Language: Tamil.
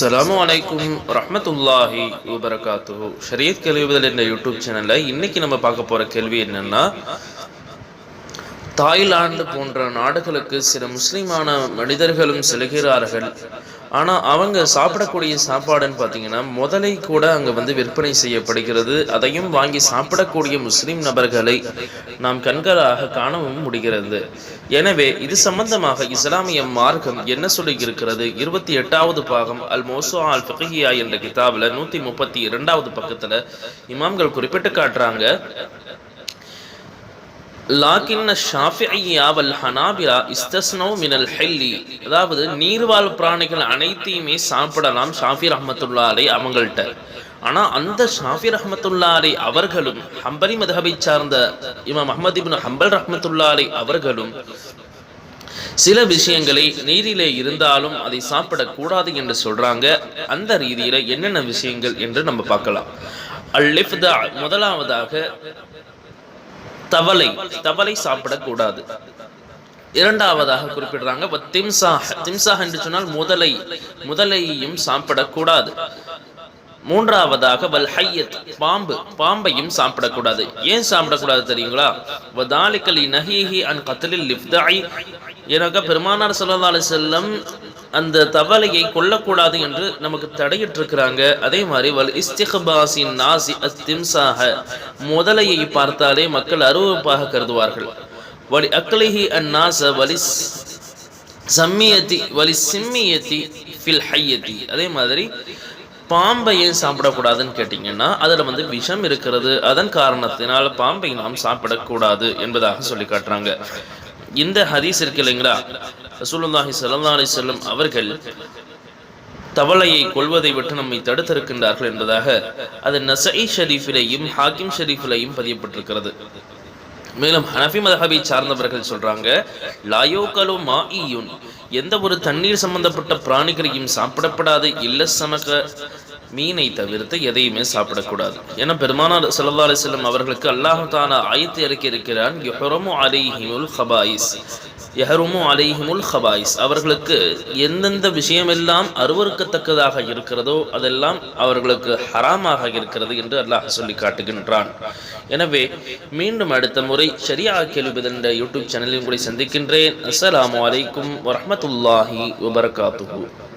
அஸ்லாம் அலைக்கும் ரஹமத்துல்லாஹி வபரகாத்துஹு. ஷரியத் கேள்விதல் என்ற யூடியூப் சேனலில் இன்னைக்கு நம்ம பார்க்க போகிற கேள்வி என்னென்னா தாய்லாந்து போன்ற நாடுகளுக்கு சில முஸ்லீமான மனிதர்களும் செல்கிறார்கள். ஆனால் அவங்க சாப்பிடக்கூடிய சாப்பாடுன்னு பார்த்தீங்கன்னா முதலை கூட அங்கே வந்து விற்பனை செய்யப்படுகிறது. அதையும் வாங்கி சாப்பிடக்கூடிய முஸ்லீம் நபர்களை நாம் கண்களாக காணவும் முடிகிறது. எனவே இது சம்பந்தமாக இஸ்லாமிய மார்க்கம் என்ன சொல்லி இருக்கிறது இருபத்தி எட்டாவது பாகம் அல் மோசோ அல் ஃபகியா என்ற கிதாபில் நூற்றி முப்பத்தி இரண்டாவது பக்கத்தில் இமாம்கள் குறிப்பிட்டு காட்டுறாங்க. லாக்கின்ன ஷாஃபியா வல் ஹனாபிலா இஸ்தஸ்னோ மினல் ஹெல்லி. அதாவது நீர்வாழ் பிராணிகள் அனைத்தையுமே சாப்பிடலாம் ஷாஃபி ரஹமத்துல்லா அலை அவங்கள்ட்ட. ஆனால் அந்த ஷாஃபி ரஹமத்துல்லா அலை அவர்களும் ஹம்பலி மதஹபை சார்ந்த இமாம் அஹமது இபின் ஹம்பல் ரஹமத்துல்லா அலை அவர்களும் சில விஷயங்களை நீரிலே இருந்தாலும் அதை சாப்பிடக்கூடாது என்று சொல்றாங்க. அந்த ரீதியில என்னென்ன விஷயங்கள் என்று நம்ம பார்க்கலாம். அல் முதலாவதாக தவளை தவளை சாப்பிடக்கூடாது. இரண்டாவதாக குறிப்பிடுறாங்க திம்சாஹ் திம்சாஹ் என்று சொன்னால் முதலை முதலையையும் சாப்பிடக்கூடாது. மூன்றாவதாக வல் ஹையத் பாம்பு பாம்பையும் சாப்பிடக்கூடாது. ஏன் சாப்பிடக்கூடாது தெரியுங்களா? வதாலிக்கலி நஹீஹி அன் கத்தலில் லிப்தாய் எனக்கு பெருமானார் சல்லா அலி செல்லம் அந்த தவளையை கொல்லக்கூடாது என்று நமக்கு தடையிட்டிருக்கிறாங்க. அதே மாதிரி வல் இஸ்திஹபாசின் நாசி அத்திம்சாக முதலையை பார்த்தாலே மக்கள் அருவப்பாக கருதுவார்கள். வலி அக்லிஹி அந்நாச வலி சம்மியத்தி வலி சிம்மியத்தி ஃபில் ஹையத்தி. அதே மாதிரி பாம்பை ஏன் சாப்பிடக்கூடாதுன்னு கேட்டிங்கன்னா அதில் வந்து விஷம் இருக்கிறது. அதன் காரணத்தினால் பாம்பை நாம் சாப்பிடக்கூடாது என்பதாக சொல்லி காட்டுறாங்க. இந்த ஹதீஸ் இருக்கு இல்லைங்களா? ரசூலுல்லாஹி சல்லா அலி செல்லம் அவர்கள் தவளையை கொள்வதை விட்டு நம்மை தடுத்திருக்கின்றார்கள் என்பதாக அது நசை ஷரீஃபிலையும் ஹாக்கிம் ஷரீஃபிலையும் பதியப்பட்டிருக்கிறது. மேலும் ஹனஃபி மதஹபை சார்ந்தவர்கள் சொல்றாங்க லாயோகலோ மாஇயுன். எந்த ஒரு தண்ணீர் சம்பந்தப்பட்ட பிராணிகளையும் சாப்பிடப்படாது இல்ல சமக மீனை தவிர்த்து எதையுமே சாப்பிடக்கூடாது. ஏன்னா பெருமானார் சல்லா அலிஸ்லம் அவர்களுக்கு அல்லாஹு தானா இறக்கி இருக்கிறான் ஹபாயிஸ் யஹருமு அலைஹிமுல் ஹபாயிஸ் அவர்களுக்கு எந்தெந்த விஷயமெல்லாம் அருவறுக்கத்தக்கதாக இருக்கிறதோ அதெல்லாம் அவர்களுக்கு ஹராமாக இருக்கிறது என்று அல்லாஹ் சொல்லி காட்டுகின்றான். எனவே மீண்டும் அடுத்த முறை ஷரியா கேள்வி என்ற யூடியூப் சேனலில் உங்களை சந்திக்கின்றேன். அஸ்ஸலாமு அலைக்கும் வரமத்துல்லாஹி வபரகாத்துஹு.